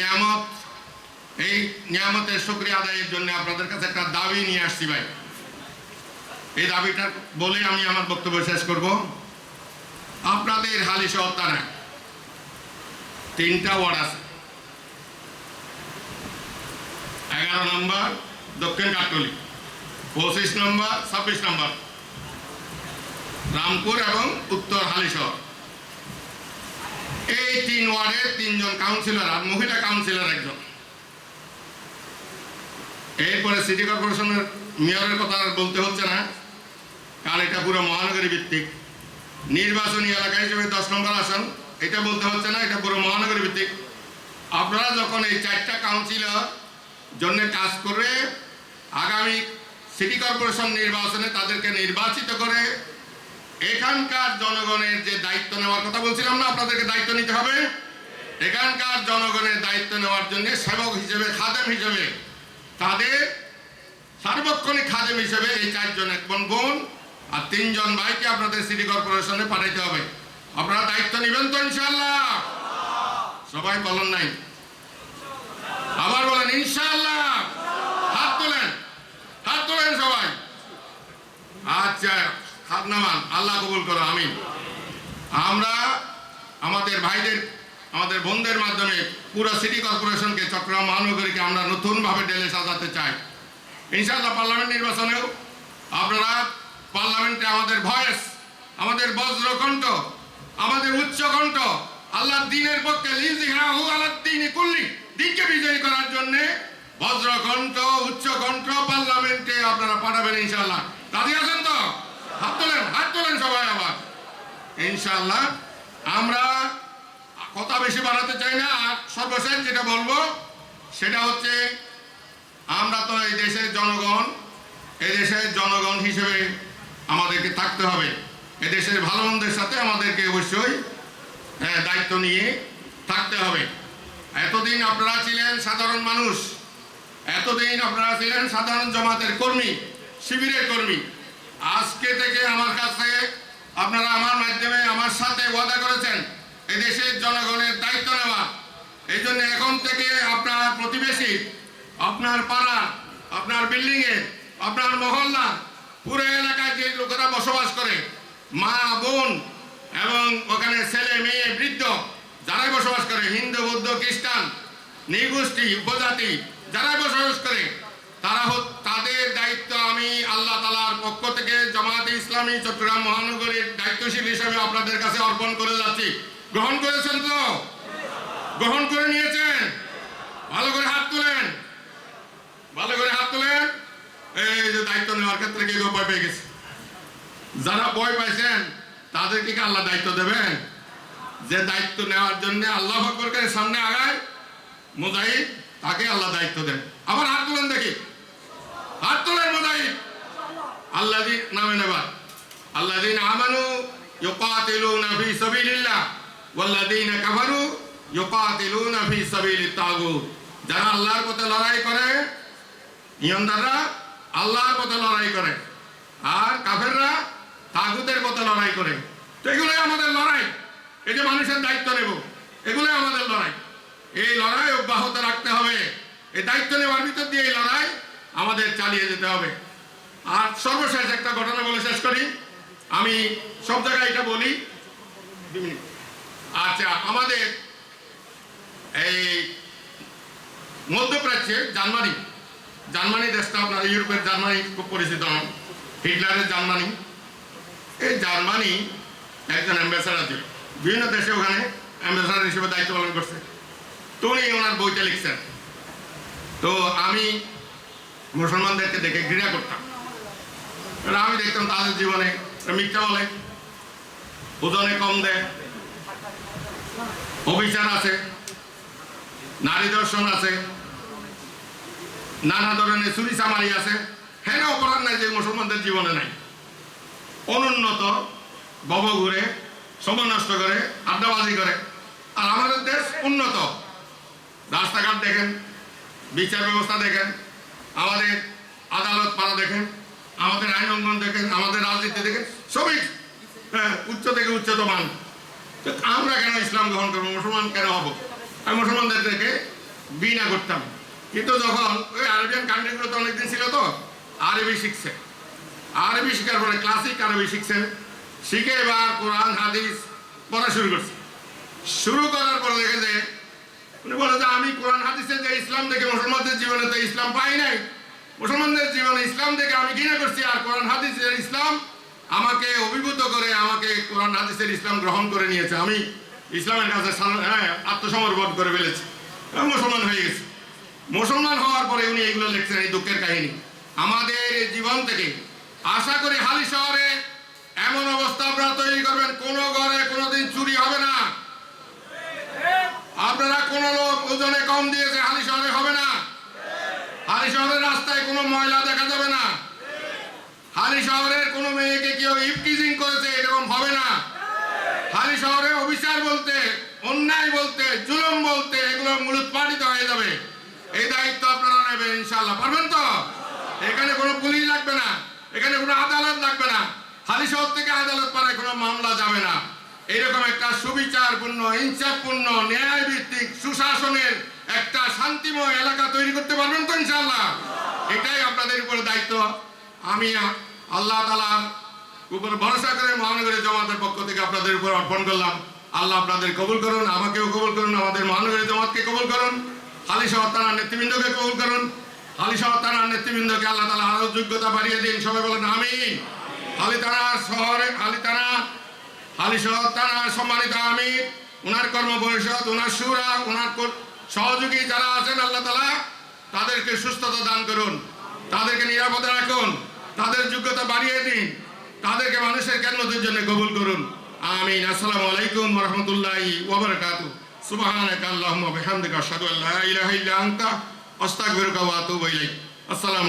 নিয়ামত, এই নিয়ামতের শুক্রিয়া আদায়ের জন্য আপনাদের কাছে একটা দাবি নিয়ে আসছি ভাই। এই দাবিটা বলে আমি আমার বক্তব্য শেষ করব। আপনাদের হালি সত্তানা তিনটা ওয়ার্ড আছে। এগারো নম্বর, দক্ষিণ কাটলি পঁচিশ নম্বর, ছাব্বিশ নম্বর। রামপুর এবং উত্তর হালিশহর এই তিন ওয়ার্ডের তিনজন কাউন্সিলর আর মহিলা কাউন্সিলর একজন। এরপরে সিটি কর্পোরেশনের মেয়রের কথা আর বলতে হচ্ছে না। কারণ এটা পুরো মহানগরী ভিত্তিক। নির্বাচনী এলাকা হিসেবে দশ নম্বর আসন, এটা বলতে হচ্ছে না, এটা পুরো মহানগরী ভিত্তিক। আপনারা যখন এই চারটা কাউন্সিলর জন্য কাজ করে, আগামী সিটি কর্পোরেশন নির্বাচনে তাদেরকে নির্বাচিত করে এখানকার জনগণের যে দায়িত্ব নেওয়ার কথা বলছিলাম না, আপনাদেরকে দায়িত্ব নিতে হবে। এখানকার জনগণের দায়িত্ব নেওয়ার জন্য সেবক হিসেবে, খাদেম হিসেবে, তাদের সার্বক্ষণিক খাদেম হিসেবে এই চারজন, এক বোন বোন আর তিনজন ভাইকে আপনাদের সিটি কর্পোরেশনে পাঠাইতে হবে। আপনারা দায়িত্ব নেবেন তো ইনশাল্লাহ সবাই বলেন নাই। আবার বলেন ইনশাল্লাহ হাত তোলেন। হাত তোলেন সবাই। আচ্ছা হাত নামান আল্লাহ কবুল করো, আমিন। আমরা আমাদের ভাইদের, আমাদের বোনদের মাধ্যমে পুরো সিটি কর্পোরেশনকে চট্টগ্রাম মহানগরীকে আমরা নতুনভাবে ডেলে সাজাতে চাই। ইনশাআল্লাহ পার্লামেন্ট নির্বাচনেও আপনারা পার্লামেন্টে আমাদের ভয়েস, আমাদের বজ্রকণ্ঠ, আমাদের উচ্চকণ্ঠ আল্লাহ দিনের পক্ষে দিনকে বিজয়ী করার জন্য বজ্রকণ্ঠ, উচ্চকণ্ঠ পার্লামেন্টে আপনারা পাঠাবেন ইনশাআল্লাহ। রাজি আছেন তো? তোলেন সবাই আবার ইনশাল্লাহ আমরা কথা বেশি বাড়াতে চাই না আর সর্বশেষ যেটা বলব সেটা হচ্ছে আমরা তো এই দেশের জনগণ এই দেশের জনগণ হিসেবে আমাদেরকে থাকতে হবে। এদেশের ভালো মন্দের সাথে আমাদেরকে অবশ্যই হ্যাঁ, দায়িত্ব নিয়ে থাকতে হবে। এতদিন আপনারা ছিলেন সাধারণ মানুষ এতদিন আপনারা ছিলেন সাধারণ জমাতের কর্মী শিবিরের কর্মী। আজকে থেকে আমার কাছে আপনারা আমার মাধ্যমে আমার সাথে ওয়াদা করেছেন এই দেশের জনগণের দায়িত্ব নেওয়া। এই জন্য এখন থেকে আপনার প্রতিবেশী, আপনার পাড়া, আপনার বিল্ডিংয়ে, আপনার মহল্লা, পুরো এলাকায় যে লোকেরা বসবাস করে, মা, বোন এবং ওখানে ছেলে, মেয়ে, বৃদ্ধ যারাই বসবাস করে, হিন্দু, বৌদ্ধ, খ্রিস্টান, নৃগোষ্ঠী, উপজাতি যারাই বসবাস করে, তারা হোক পক্ষ থেকে জামাতে ইসলামী চট্টগ্রাম মহানগরীর দায়িত্বশীল হিসেবে আপনাদের কাছে অর্পণ করে যাচ্ছি। গ্রহণ করেছেন তো? গ্রহণ করে নিয়েছেন? ভালো করে হাত তুলেন। ভালো করে হাত তুলেন। এই যে দায়িত্ব নেওয়ার ক্ষেত্রে কেউ ভয় পেয়ে গেছে। যারা ভয় পাইছেন, তাদেরকে কি আল্লাহ দায়িত্ব দেবেন? যে দায়িত্ব নেওয়ার জন্য আল্লাহ সামনে আগায়, মুজাহিদ, তাকে আল্লাহ দায়িত্ব দেন। আবার হাত তুলেন দেখি। আল্লাহ নামে নেবার আল্লাদিন আমানু يقاتلون في سبيل الله والذين كفروا يقاتلون في سبيل الطاغوت যারা আল্লাহর পথে লড়াই করে ইমানদাররা আল্লাহর পথে লড়াই করে আর কাফেররা তাগুতের পথে লড়াই করে তো এগুলোই আমাদের লড়াই এই যে মানুষের দায়িত্ব নেব এগুলোই আমাদের লড়াই এই লড়াই অব্যাহত রাখতে হবে এই দায়িত্ব নেওয়ার ভিতর দিয়ে এই লড়াই আমাদের চালিয়ে যেতে হবে আর সর্বশেষ একটা ঘটনা বলে শেষ করি। আমি সব জায়গায় এটা বলি। আচ্ছা আমাদের এই মধ্যপ্রাচ্যে জার্মানি জার্মানি দেশটা আপনার ইউরোপের জার্মানি খুব পরিচিত হিটলারের জার্মানি। এই জার্মানি একজন অ্যাম্বাসাডার ছিল। বিভিন্ন দেশে ওখানে অ্যাম্বাসাডার হিসেবে দায়িত্ব পালন করছে। তো উনি ওনার বইটা লিখছেন। তো আমি মুসলমানদেরকে দেখে ঘৃণা করতাম। আমি দেখতাম তাদের জীবনে মিথ্যা বলে, ওজনে কম দেয়। অবিচার আছে, নারী দর্শন আছে, নানা ধরনের চুরি চামারি আছে। হ্যাঁ অপরাধ নাই যে মুসলমানদের জীবনে নাই। অনুন্নত, বব ঘুরে, সময় নষ্ট করে, আড্ডাবাজি করে। আর আমাদের দেশ উন্নত। রাস্তাঘাট দেখেন, বিচার ব্যবস্থা দেখেন, আমাদের আদালত পাড়া দেখেন। আমাদের আইন অঙ্গন দেখেন আমাদের রাজনীতি দেখেন সবই হ্যাঁ, উচ্চ থেকে উচ্চতমান। তো আমরা কেন ইসলাম গ্রহণ করব? মুসলমান কেন হব? আমি মুসলমানদের থেকে বিনা করতাম। কিন্তু যখন ওই আরবিয়ান কান্ট্রিগুলোতে অনেকদিন ছিল তো আরবি শিখছে। আরবি শিখার পরে ক্লাসিক আরবি শিখছেন শিখে এবার কোরআন হাদিস পড়া শুরু করছে। শুরু করার পরে দেখে যে উনি বলে যে আমি কোরআন হাদিসে যে ইসলাম দেখে মুসলমানদের জীবনে তো ইসলাম পাই নাই। মুসলমানদের জীবনে ইসলাম দেখে আমি ঘৃণা করছি আর কোরআন হাদিসের ইসলাম আমাকে অভিভূত করে আমাকে কোরআন হাদিসের ইসলাম গ্রহণ করে নিয়েছে। আমি ইসলামের কাছে হ্যাঁ, আত্মসমর্পণ করে ফেলেছি। মুসলমান হয়ে গেছি। মুসলমান হওয়ার পরে উনি এগুলো লিখছেন এই দুঃখের কাহিনী। আমাদের জীবন থেকে আশা করি হালি শহরে এমন অবস্থা আপনারা তৈরি করবেন কোনো ঘরে কোনোদিন চুরি হবে না। আপনারা কোন লোক ওজনে কম দিয়েছে হালি শহরে হবে না। হালি শহরের রাস্তায় কোনো ময়লা দেখা যাবে না। হালি শহরের কোনো মেয়েকে কেউ ইফটিজিং করেছে এরকম হবে না। হালি শহরে অবিচার বলতে, অন্যায় বলতে, জুলুম বলতে এগুলো মূলোৎপাটিত হয়ে যাবে। এই দায়িত্ব আপনারা নেবেন ইনশাল্লাহ পারবেন তো? এখানে কোনো পুলিশ লাগবে না, এখানে কোনো আদালত লাগবে না। হালি শহর থেকে আদালত পারে কোনো মামলা যাবে না। এইরকম একটা সুবিচারপূর্ণ, ইনসাফপূর্ণ ন্যায় ভিত্তিক সুশাসনের একটা শান্তিময় এলাকা তৈরি করতে পারবেন তো ইনশাল্লাহ এটাই আপনাদের উপরে দায়িত্ব। আমি আল্লাহ তালার উপর ভরসা করে মহানগরী জমাতের পক্ষ থেকে আপনাদের উপর অর্পণ করলাম। আল্লাহ আপনাদের কবুল করুন, আমাকেও কবুল করুন, আমাদের মহানগরী জমাতকে কবুল করুন হালি শহর থানার নেতৃবৃন্দকে কবুল করুন হালি শহর থানার নেতৃবৃন্দকে আল্লাহ তালা আরও যোগ্যতা বাড়িয়ে দিন, সবাই বলেন হালি থানা শহরে থানা হালি শহর থানার সম্মানিত আমির ওনার কর্ম পরিষদ ওনার সুরা ওনার সহযোগী যারা আছেন আল্লাহ তালা তাদেরকে সুস্থতা দান করুন, তাদেরকে নিরাপদে রাখুন, তাদের যোগ্যতা বাড়িয়ে দিন, তাদেরকে মানুষের কেন্দ্রদের জন্য কবুল করুন। আমিন। আসসালামু আলাইকুম রহমতুল্লাহি ওবরাকাতু সুবহানাকা আল্লাহুম্মা বিহামদিকা আশহাদু আল্লা ইলাহা ইল্লা আনতা, আস্তাগফিরুকা ওয়া আতুবু ইলাইক। আসসালামু